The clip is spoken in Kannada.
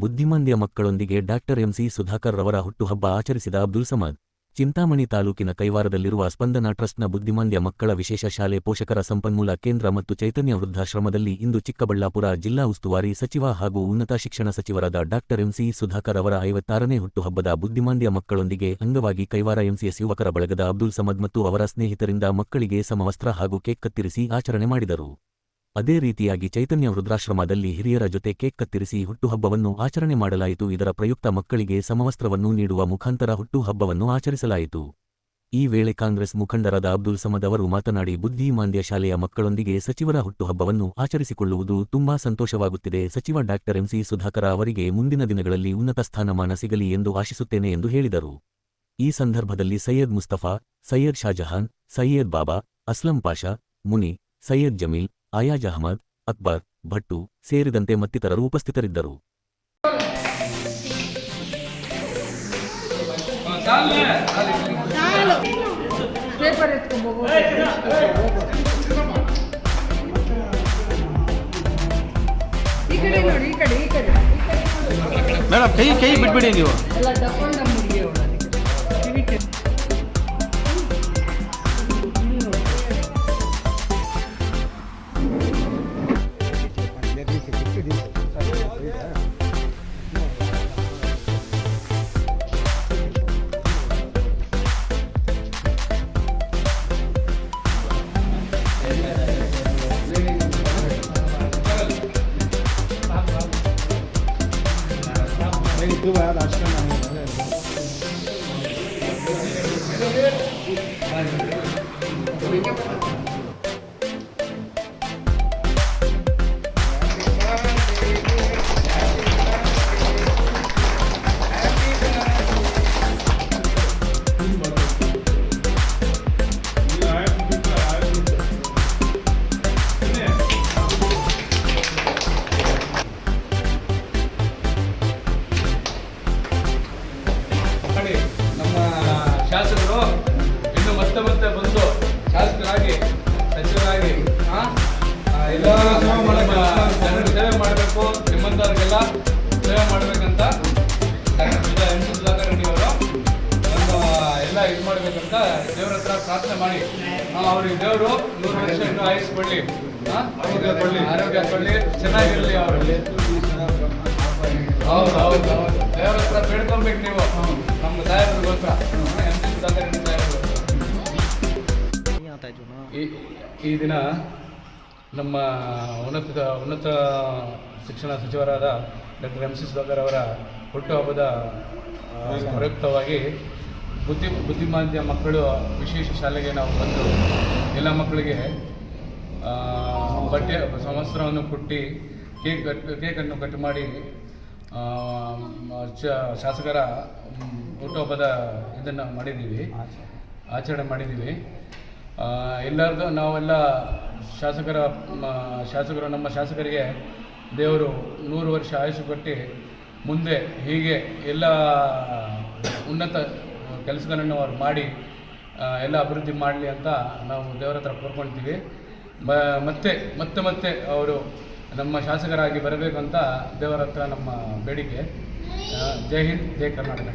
ಬುದ್ಧಿಮಾಂದ್ಯ ಮಕ್ಕಳೊಂದಿಗೆ ಡಾಕ್ಟರ್ ಎಂಸಿ ಸುಧಾಕರ್ ರವರ ಹುಟ್ಟುಹಬ್ಬ ಆಚರಿಸಿದ ಅಬ್ದುಲ್ ಸಮದ್, ಚಿಂತಾಮಣಿ ತಾಲೂಕಿನ ಕೈವಾರದಲ್ಲಿರುವ ಸ್ಪಂದನ ಟ್ರಸ್ಟ್ನ ಬುದ್ಧಿಮಾಂದ್ಯ ಮಕ್ಕಳ ವಿಶೇಷ ಶಾಲೆ ಪೋಷಕರ ಸಂಪನ್ಮೂಲ ಕೇಂದ್ರ ಮತ್ತು ಚೈತನ್ಯ ವೃದ್ಧಾಶ್ರಮದಲ್ಲಿ ಇಂದು ಚಿಕ್ಕಬಳ್ಳಾಪುರ ಜಿಲ್ಲಾ ಉಸ್ತುವಾರಿ ಸಚಿವ ಹಾಗೂ ಉನ್ನತ ಶಿಕ್ಷಣ ಸಚಿವರಾದ ಡಾಕ್ಟರ್ ಎಂಸಿ ಸುಧಾಕರ್ ಅವರ ಐವತ್ತಾರನೇ ಹುಟ್ಟುಹಬ್ಬದ ಬುದ್ಧಿಮಾಂದ್ಯ ಮಕ್ಕಳೊಂದಿಗೆ ಅಂಗವಾಗಿ ಕೈವಾರ ಎಂಸಿಎಸ್ ಯುವಕರ ಬಳಗದ ಅಬ್ದುಲ್ ಸಮದ್ ಮತ್ತು ಅವರ ಸ್ನೇಹಿತರಿಂದ ಮಕ್ಕಳಿಗೆ ಸಮವಸ್ತ್ರ ಹಾಗೂ ಕೇಕ್ ಕತ್ತಿರಿಸಿ ಆಚರಣೆ ಮಾಡಿದರು. ಅದೇ ರೀತಿಯಾಗಿ ಚೈತನ್ಯ ವೃದ್ಧಾಶ್ರಮದಲ್ಲಿ ಹಿರಿಯರ ಜೊತೆ ಕೇಕ್ ಕತ್ತಿರಿಸಿ ಹುಟ್ಟುಹಬ್ಬವನ್ನು ಆಚರಣೆ ಮಾಡಲಾಯಿತು. ಇದರ ಪ್ರಯುಕ್ತ ಮಕ್ಕಳಿಗೆ ಸಮವಸ್ತ್ರವನ್ನು ನೀಡುವ ಮುಖಾಂತರ ಹುಟ್ಟುಹಬ್ಬವನ್ನು ಆಚರಿಸಲಾಯಿತು. ಈ ವೇಳೆ ಕಾಂಗ್ರೆಸ್ ಮುಖಂಡರಾದ ಅಬ್ದುಲ್ ಸಮದ್ ಅವರು ಮಾತನಾಡಿ ಬುದ್ಧಿಮಾಂದ್ಯ ಶಾಲೆಯ ಮಕ್ಕಳೊಂದಿಗೆ ಸಚಿವರ ಹುಟ್ಟುಹಬ್ಬವನ್ನು ಆಚರಿಸಿಕೊಳ್ಳುವುದು ತುಂಬಾ ಸಂತೋಷವಾಗುತ್ತಿದೆ. ಸಚಿವ ಡಾಕ್ಟರ್ ಎಂಸಿ ಸುಧಾಕರ ಅವರಿಗೆ ಮುಂದಿನ ದಿನಗಳಲ್ಲಿ ಉನ್ನತ ಸ್ಥಾನಮಾನ ಸಿಗಲಿ ಎಂದು ಆಶಿಸುತ್ತೇನೆ ಎಂದು ಹೇಳಿದರು. ಈ ಸಂದರ್ಭದಲ್ಲಿ ಸೈಯದ್ ಮುಸ್ತಫಾ, ಸೈಯದ್ ಶಾಜಹಾನ್ ಸೈಯದ್ ಬಾಬಾ, ಅಸ್ಲಂ ಪಾಷಾ, ಮುನಿ, ಸೈಯದ್ ಜಮೀಲ್ ಆಯಾಜ್ ಅಹಮದ್ ಅಕ್ಬರ್ ಭಟ್ಟು ಸೇರಿದಂತೆ ಮತ್ತಿತರರು ಉಪಸ್ಥಿತರಿದ್ದರು. ಸಾಲು ಪೇಪರ್ ಎತ್ಕೊಂಬೋಗು ಈ ಕಡೆ ನೋಡಿ ಈ ಕಡೆ ಈ ಕಡೆ. ಈ ಕಡೆ ನೋಡು. ಮೇಡಮ್ ಕೈ ಕೈ ಬಿಟ್ಬಿಡಿ ನೀವು. 들어봐야 날씨가 나는 거네. ಆ, ಸೇವೆ ಮಾಡಬೇಕು ಜನರ ಸೇವೆ ಮಾಡಬೇಕು ನಿಮ್ಮಂಥವ್ರಿಗೆಲ್ಲ ಸೇವೆ ಮಾಡಬೇಕಂತ ಎಂ ಸುಧಾಕರ್ ರೆಡ್ಡಿ ಅವರು ಒಂದು ಎಲ್ಲ ಇದು ಮಾಡಬೇಕಂತ ದೇವ್ರ ಹತ್ರ ಪ್ರಾರ್ಥನೆ ಮಾಡಿ. ನಾವು ಅವ್ರಿಗೆ ದೇವರು ನೂರು ವರ್ಷ ಇನ್ನೂ ಆಯಿಸ್ಕೊಳ್ಳಿ ಆರೋಗ್ಯ ಕೊಡ್ಲಿ ಆರೋಗ್ಯ ಕೊಡ್ಲಿ ಚೆನ್ನಾಗಿರಲಿ ಅವರಲ್ಲಿ ಹೌದು ಹೌದು ಹೌದು. ದೇವ್ರ ಹತ್ರ ಬೇಡ್ಕೊಬೇಕು ನೀವು. ನಮ್ಮ ಸಾಹೇಬ್ರಿಗೋಸ್ಕರ ಎಂ ಸುಧಾಕರ್ ರೆಡ್ಡಿ ಸಾಹೇಬ್ರು ಈ ಈ ದಿನ ನಮ್ಮ ಉನ್ನತ ಉನ್ನತ ಶಿಕ್ಷಣ ಸಚಿವರಾದ ಡಾಕ್ಟರ್ ಎಂ ಸಿ ಸುಧಾಕರ್ ಅವರ ಹುಟ್ಟುಹಬ್ಬದ ಪ್ರಯುಕ್ತವಾಗಿ ಬುದ್ಧಿ ಬುದ್ಧಿಮಾಂದ್ಯ ಮಕ್ಕಳು ವಿಶೇಷ ಶಾಲೆಗೆ ನಾವು ಬಂದು ಎಲ್ಲ ಮಕ್ಕಳಿಗೆ ಬಟ್ಟೆ ಸಮಸ್ತ್ರವನ್ನು ಕೊಟ್ಟು ಕೇಕ್ ಕಟ್ ಕೇಕನ್ನು ಕಟ್ ಮಾಡಿ ಶಾಸಕರ ಹುಟ್ಟುಹಬ್ಬದ ಇದನ್ನು ಮಾಡಿದ್ದೀವಿ. ಆಚರಣೆ ಮಾಡಿದ್ದೀವಿ. ಆ, ಎಲ್ಲರದು ನಾವೆಲ್ಲ ಶಾಸಕರ ಶಾಸಕರು ನಮ್ಮ ಶಾಸಕರಿಗೆ ದೇವರು ನೂರು ವರ್ಷ ಆಯುಷು ಕೊಟ್ಟು ಮುಂದೆ ಹೀಗೆ ಎಲ್ಲ ಉನ್ನತ ಕೆಲಸಗಳನ್ನು ಅವ್ರು ಮಾಡಿ ಎಲ್ಲ ಅಭಿವೃದ್ಧಿ ಮಾಡಲಿ ಅಂತ ನಾವು ದೇವರ ಹತ್ರ ಕೋರ್ಕೊಳ್ತೀವಿ. ಮತ್ತೆ ಮತ್ತೆ ಮತ್ತೆ ಅವರು ನಮ್ಮ ಶಾಸಕರಾಗಿ ಅಂತ ದೇವರ ಹತ್ರ ನಮ್ಮ ಬೇಡಿಕೆ. ಜೈ ಹಿಂದ್ ಜೈ ಕರ್ನಾಟಕ.